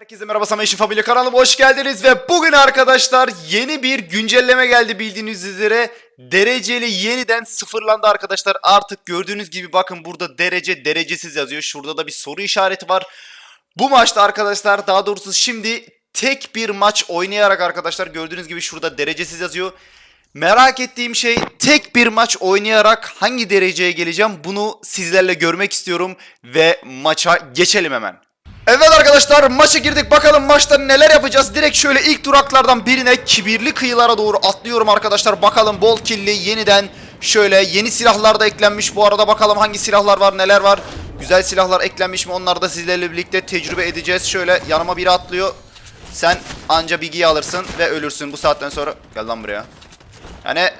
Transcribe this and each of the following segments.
Herkese merhaba Samet Işin Family kanalıma hoş geldiniz ve bugün arkadaşlar yeni bir güncelleme geldi bildiğiniz üzere. Dereceli yeniden sıfırlandı arkadaşlar. Artık gördüğünüz gibi bakın burada derece derecesiz yazıyor. Şurada da bir soru işareti var. Bu maçta arkadaşlar daha doğrusu şimdi tek bir maç oynayarak arkadaşlar gördüğünüz gibi şurada derecesiz yazıyor. Merak ettiğim şey tek bir maç oynayarak hangi dereceye geleceğim? Bunu sizlerle görmek istiyorum ve maça geçelim hemen. Evet arkadaşlar maça girdik bakalım maçta neler yapacağız. Direkt şöyle ilk duraklardan birine kibirli kıyılara doğru atlıyorum arkadaşlar. Bakalım bol killi yeniden şöyle yeni silahlar da eklenmiş. Bu arada bakalım hangi silahlar var neler var. Güzel silahlar eklenmiş mi onları da sizlerle birlikte tecrübe edeceğiz. Şöyle yanıma biri atlıyor. Sen anca bilgiyi alırsın ve ölürsün bu saatten sonra. Gel lan buraya. Yani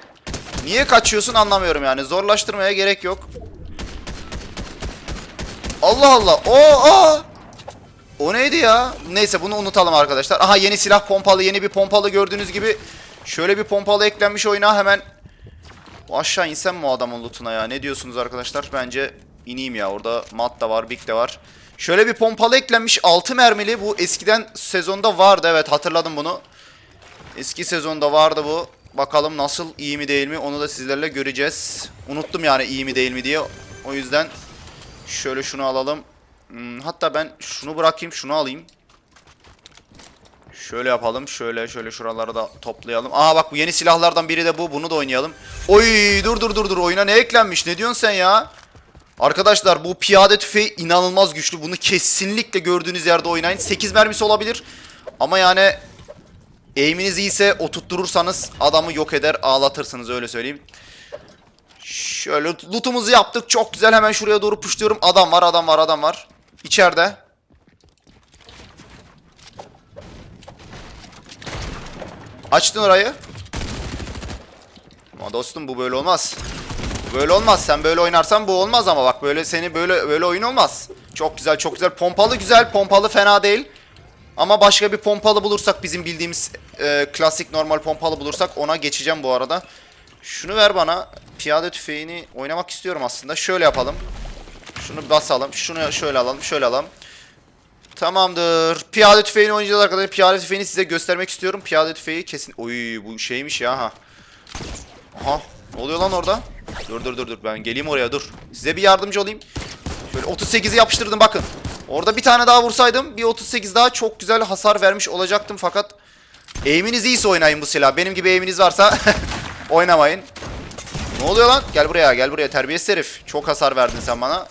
niye kaçıyorsun anlamıyorum yani. Zorlaştırmaya gerek yok. Allah Allah. O aa. O neydi ya? Neyse bunu unutalım arkadaşlar. Aha yeni silah pompalı, yeni bir pompalı gördüğünüz gibi. Şöyle bir pompalı eklenmiş oyuna hemen. O aşağı insem mi o adamın lootuna ya? Ne diyorsunuz arkadaşlar? Bence ineyim ya. Orada mat da var, big de var. Şöyle bir pompalı eklenmiş 6 mermili. Bu eskiden sezonda vardı. Evet hatırladım bunu. Eski sezonda vardı bu. Bakalım nasıl iyi mi değil mi onu da sizlerle göreceğiz. Unuttum yani iyi mi değil mi diye. O yüzden şöyle şunu alalım. Hmm, hatta ben şunu bırakayım şunu alayım. Şöyle yapalım. Şöyle şöyle şuraları da toplayalım. Aa bak bu yeni silahlardan biri de bu. Bunu da oynayalım. Oy dur dur dur dur. Oyuna ne eklenmiş? Ne diyorsun sen ya? Arkadaşlar bu piyade tüfeği inanılmaz güçlü. Bunu kesinlikle gördüğünüz yerde oynayın. 8 mermisi olabilir. Ama yani Aim'iniz iyiyse oturtturursanız adamı yok eder ağlatırsınız öyle söyleyeyim. Şöyle lootumuzu yaptık çok güzel hemen şuraya doğru puşluyorum. Adam var adam var adam var. İçeride. Açtın orayı. Ama dostum bu böyle olmaz. Böyle olmaz. Sen böyle oynarsan bu olmaz ama bak böyle seni böyle böyle oyun olmaz. Çok güzel çok güzel. Pompalı güzel. Pompalı fena değil. Ama başka bir pompalı bulursak bizim bildiğimiz e, klasik normal pompalı bulursak ona geçeceğim bu arada. Şunu ver bana. Piyade tüfeğini oynamak istiyorum aslında. Şöyle yapalım. Şunu basalım. Şunu şöyle alalım. Şöyle alalım. Tamamdır. Piyade tüfeğini oynayacağız arkadaşlar. Piyade tüfeğini size göstermek istiyorum. Piyade tüfeği kesin. Oy bu şeymiş ya ha. Aha. Ne oluyor lan orada? Dur dur dur dur. Ben geleyim oraya dur. Size bir yardımcı olayım. Şöyle 38'i yapıştırdım bakın. Orada bir tane daha vursaydım bir 38 daha çok güzel hasar vermiş olacaktım fakat aim'iniz iyiyse oynayın bu silah. Benim gibi aim'iniz varsa oynamayın. Ne oluyor lan? Gel buraya gel buraya terbiyesiz herif. Çok hasar verdin sen bana.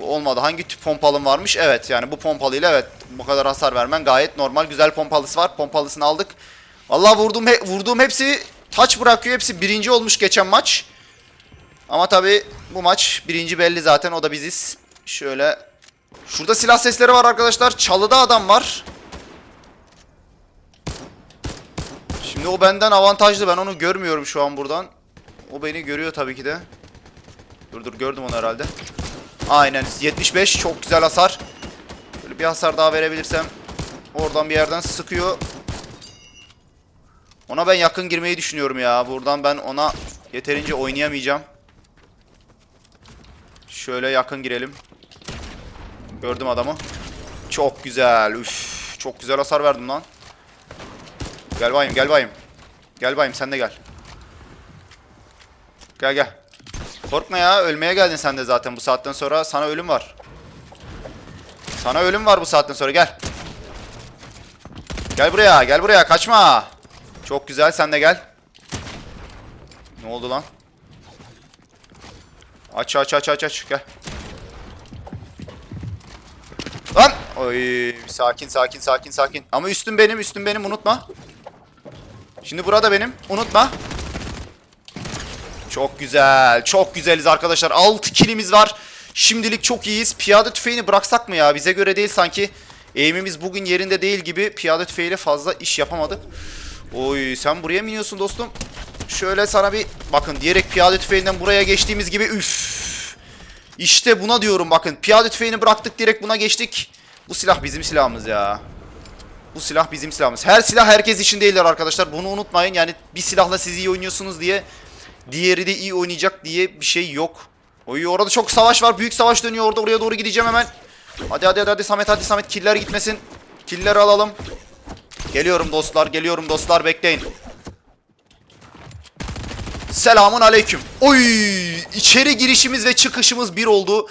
Olmadı. Hangi tip pompalım varmış? Evet yani bu pompalıyla evet bu kadar hasar vermen gayet normal. Güzel pompalısı var. Pompalısını aldık. Vallahi vurduğum, he vurduğum hepsi taç bırakıyor. Hepsi birinci olmuş geçen maç. Ama tabi bu maç birinci belli zaten o da biziz. Şöyle Şurada silah sesleri var arkadaşlar. Çalıda adam var. Şimdi o benden avantajlı. Ben onu görmüyorum şu an buradan. O beni görüyor tabii ki de. Dur dur gördüm onu herhalde. Aynen 75 çok güzel hasar. Böyle bir hasar daha verebilirsem. Oradan bir yerden sıkıyor. Ona ben yakın girmeyi düşünüyorum ya. Buradan ben ona yeterince oynayamayacağım. Şöyle yakın girelim. Gördüm adamı. Çok güzel. Üf, çok güzel hasar verdim lan. Gel bayım, gel bayım. Gel bayım sen de gel. Gel gel. Korkma ya, ölmeye geldin sen de zaten bu saatten sonra sana ölüm var. Sana ölüm var bu saatten sonra gel. Gel buraya, gel buraya kaçma. Çok güzel sen de gel. Ne oldu lan? Aç aç aç aç aç gel. Lan! Oy sakin sakin sakin sakin. Ama üstüm benim üstüm benim unutma. Şimdi burada benim unutma. Çok güzel. Çok güzeliz arkadaşlar. 6 kilimiz var. Şimdilik çok iyiyiz. Piyade tüfeğini bıraksak mı ya? Bize göre değil sanki. Eğimimiz bugün yerinde değil gibi. Piyade tüfeğiyle fazla iş yapamadık. Oy sen buraya mı iniyorsun dostum? Şöyle sana bir bakın diyerek piyade tüfeğinden buraya geçtiğimiz gibi üf. İşte buna diyorum bakın. Piyade tüfeğini bıraktık direkt buna geçtik. Bu silah bizim silahımız ya. Bu silah bizim silahımız. Her silah herkes için değiller arkadaşlar. Bunu unutmayın. Yani bir silahla siz iyi oynuyorsunuz diye diğeri de iyi oynayacak diye bir şey yok. Oy orada çok savaş var. Büyük savaş dönüyor orada. Oraya doğru gideceğim hemen. Hadi hadi hadi, hadi. Samet hadi Samet killer gitmesin. Killer alalım. Geliyorum dostlar, geliyorum dostlar bekleyin. Selamun aleyküm. Oy! içeri girişimiz ve çıkışımız bir oldu.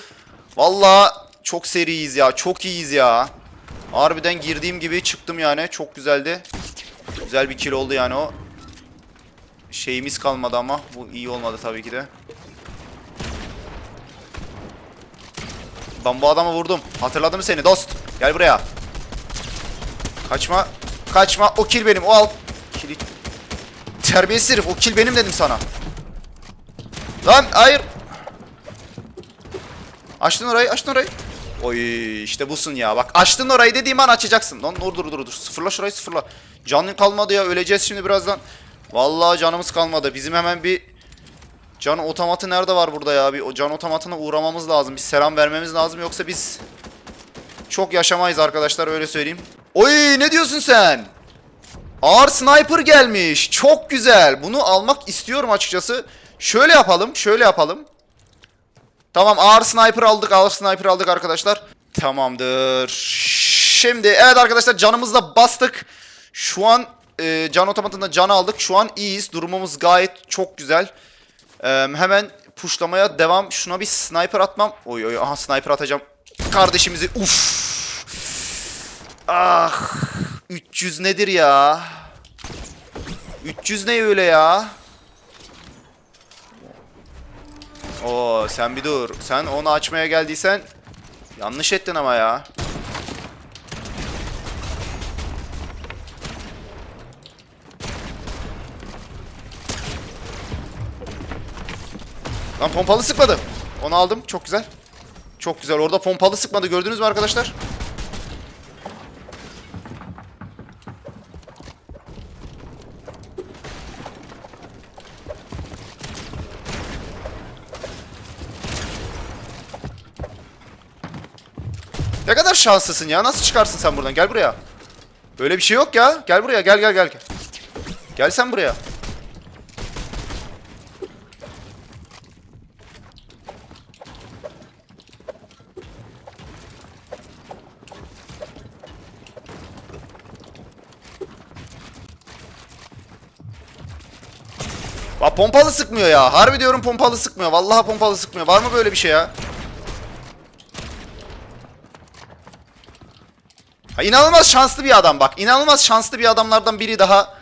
Vallahi çok seriyiz ya. Çok iyiyiz ya. Harbiden girdiğim gibi çıktım yani. Çok güzeldi. Güzel bir kill oldu yani o. Şeyimiz kalmadı ama. Bu iyi olmadı tabii ki de. Ben bu adamı vurdum. Hatırladım seni dost. Gel buraya. Kaçma. Kaçma. O kill benim. O al. Kili... Terbiyesiz herif. O kill benim dedim sana. Lan hayır. Açtın orayı. Açtın orayı. Oy işte busun ya. Bak açtın orayı dediğim an açacaksın. Lan dur dur dur dur. Sıfırla şurayı sıfırla. Canın kalmadı ya. Öleceğiz şimdi birazdan. Vallahi canımız kalmadı. Bizim hemen bir Can otomatı nerede var burada ya? Bir can otomatına uğramamız lazım. Bir selam vermemiz lazım yoksa biz çok yaşamayız arkadaşlar öyle söyleyeyim. Oy ne diyorsun sen? Ağır sniper gelmiş. Çok güzel. Bunu almak istiyorum açıkçası. Şöyle yapalım. Şöyle yapalım. Tamam ağır sniper aldık. Ağır sniper aldık arkadaşlar. Tamamdır. Şimdi evet arkadaşlar canımızla bastık. Şu an e, can otomatında can aldık. Şu an iyiyiz. Durumumuz gayet çok güzel. Ee, hemen puşlamaya devam. Şuna bir sniper atmam. Oy oy aha sniper atacağım. Kardeşimizi uf. Ah. 300 nedir ya? 300 ne öyle ya? Oo sen bir dur. Sen onu açmaya geldiysen yanlış ettin ama ya. Lan pompalı sıkmadı. Onu aldım. Çok güzel. Çok güzel. Orada pompalı sıkmadı. Gördünüz mü arkadaşlar? Ne kadar şanslısın ya. Nasıl çıkarsın sen buradan? Gel buraya. Böyle bir şey yok ya. Gel buraya. Gel gel. Gel, gel sen buraya. Bak pompalı sıkmıyor ya. Harbi diyorum pompalı sıkmıyor. Vallahi pompalı sıkmıyor. Var mı böyle bir şey ya? Ha, inanılmaz şanslı bir adam bak. İnanılmaz şanslı bir adamlardan biri daha.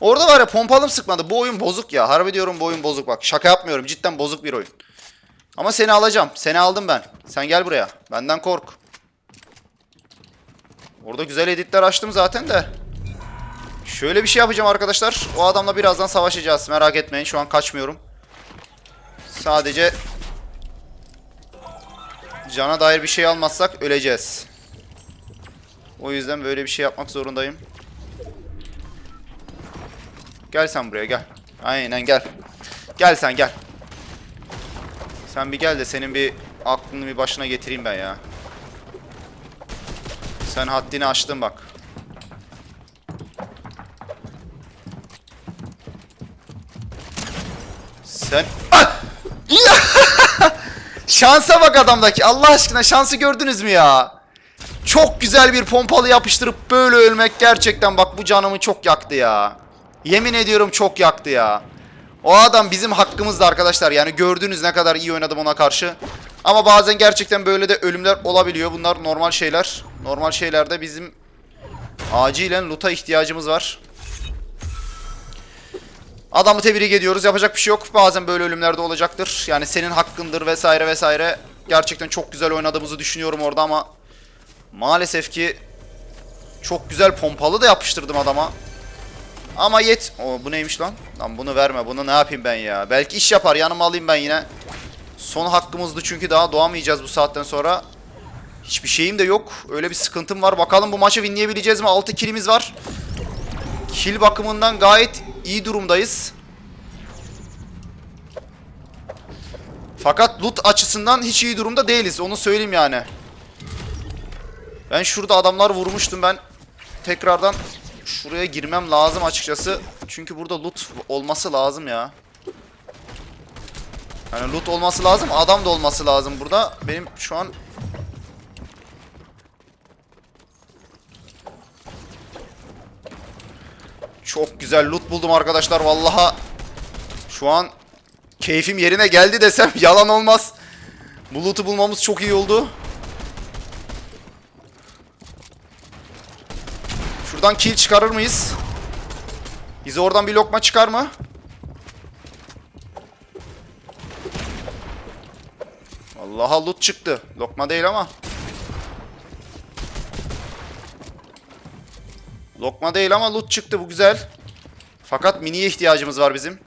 Orada var ya pompalım sıkmadı. Bu oyun bozuk ya. Harbi diyorum bu oyun bozuk bak. Şaka yapmıyorum. Cidden bozuk bir oyun. Ama seni alacağım. Seni aldım ben. Sen gel buraya. Benden kork. Orada güzel editler açtım zaten de. Şöyle bir şey yapacağım arkadaşlar. O adamla birazdan savaşacağız. Merak etmeyin. Şu an kaçmıyorum. Sadece cana dair bir şey almazsak öleceğiz. O yüzden böyle bir şey yapmak zorundayım. Gel sen buraya gel. Aynen gel. Gel sen gel. Sen bir gel de senin bir aklını bir başına getireyim ben ya. Sen haddini aştın bak. Sen... Ah! Şansa bak adamdaki. Allah aşkına şansı gördünüz mü ya? Çok güzel bir pompalı yapıştırıp böyle ölmek gerçekten bak bu canımı çok yaktı ya. Yemin ediyorum çok yaktı ya. O adam bizim hakkımızdı arkadaşlar. Yani gördünüz ne kadar iyi oynadım ona karşı. Ama bazen gerçekten böyle de ölümler olabiliyor. Bunlar normal şeyler. Normal şeylerde bizim acilen loot'a ihtiyacımız var. Adamı tebrik ediyoruz. Yapacak bir şey yok. Bazen böyle ölümler de olacaktır. Yani senin hakkındır vesaire vesaire. Gerçekten çok güzel oynadığımızı düşünüyorum orada ama maalesef ki çok güzel pompalı da yapıştırdım adama. Ama yet... O bu neymiş lan? Lan bunu verme. Bunu ne yapayım ben ya? Belki iş yapar. Yanıma alayım ben yine. Son hakkımızdı çünkü daha doğamayacağız bu saatten sonra. Hiçbir şeyim de yok. Öyle bir sıkıntım var. Bakalım bu maçı winleyebileceğiz mi? 6 killimiz var. Kill bakımından gayet iyi durumdayız. Fakat loot açısından hiç iyi durumda değiliz. Onu söyleyeyim yani. Ben şurada adamlar vurmuştum. Ben tekrardan şuraya girmem lazım açıkçası. Çünkü burada loot olması lazım ya. Yani loot olması lazım. Adam da olması lazım burada. Benim şu an Çok güzel loot buldum arkadaşlar. Vallaha şu an keyfim yerine geldi desem yalan olmaz. Bu loot'u bulmamız çok iyi oldu. Şuradan kill çıkarır mıyız? Bize oradan bir lokma çıkar mı? Vallahi loot çıktı. Lokma değil ama. Lokma değil ama loot çıktı. Bu güzel. Fakat miniye ihtiyacımız var bizim.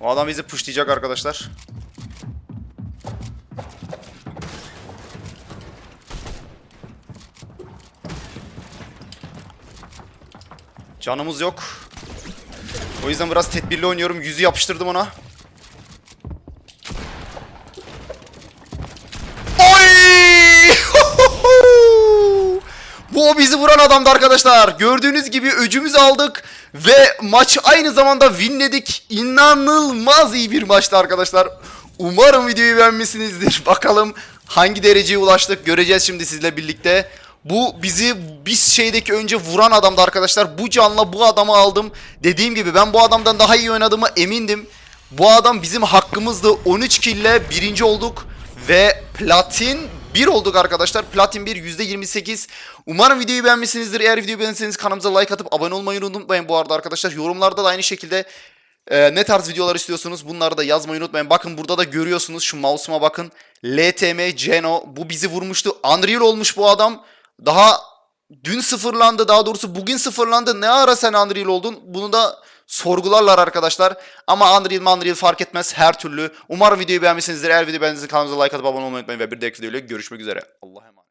O adam bizi pushlayacak arkadaşlar. Canımız yok. O yüzden biraz tedbirli oynuyorum. Yüzü yapıştırdım ona. Oy! Bu o bizi vuran adamdı arkadaşlar. Gördüğünüz gibi öcümüzü aldık ve maçı aynı zamanda winledik. İnanılmaz iyi bir maçtı arkadaşlar. Umarım videoyu beğenmişsinizdir. Bakalım hangi dereceye ulaştık göreceğiz şimdi sizle birlikte. Bu bizi biz şeydeki önce vuran adamdı arkadaşlar. Bu canla bu adamı aldım. Dediğim gibi ben bu adamdan daha iyi oynadığımı emindim. Bu adam bizim hakkımızdı. 13 kille birinci olduk. Ve platin 1 olduk arkadaşlar. Platin 1 %28. Umarım videoyu beğenmişsinizdir. Eğer videoyu beğendiyseniz kanalımıza like atıp abone olmayı unutmayın bu arada arkadaşlar. Yorumlarda da aynı şekilde e, ne tarz videolar istiyorsunuz bunları da yazmayı unutmayın. Bakın burada da görüyorsunuz şu mouse'uma bakın. LTM Geno bu bizi vurmuştu. Unreal olmuş bu adam. Daha dün sıfırlandı daha doğrusu bugün sıfırlandı. Ne ara sen Unreal oldun? Bunu da sorgularlar arkadaşlar. Ama Unreal Unreal fark etmez her türlü. Umarım videoyu beğenmişsinizdir. Eğer videoyu beğendiyseniz kanalımıza like atıp abone olmayı unutmayın. Ve bir dahaki videoyla görüşmek üzere. Allah'a emanet.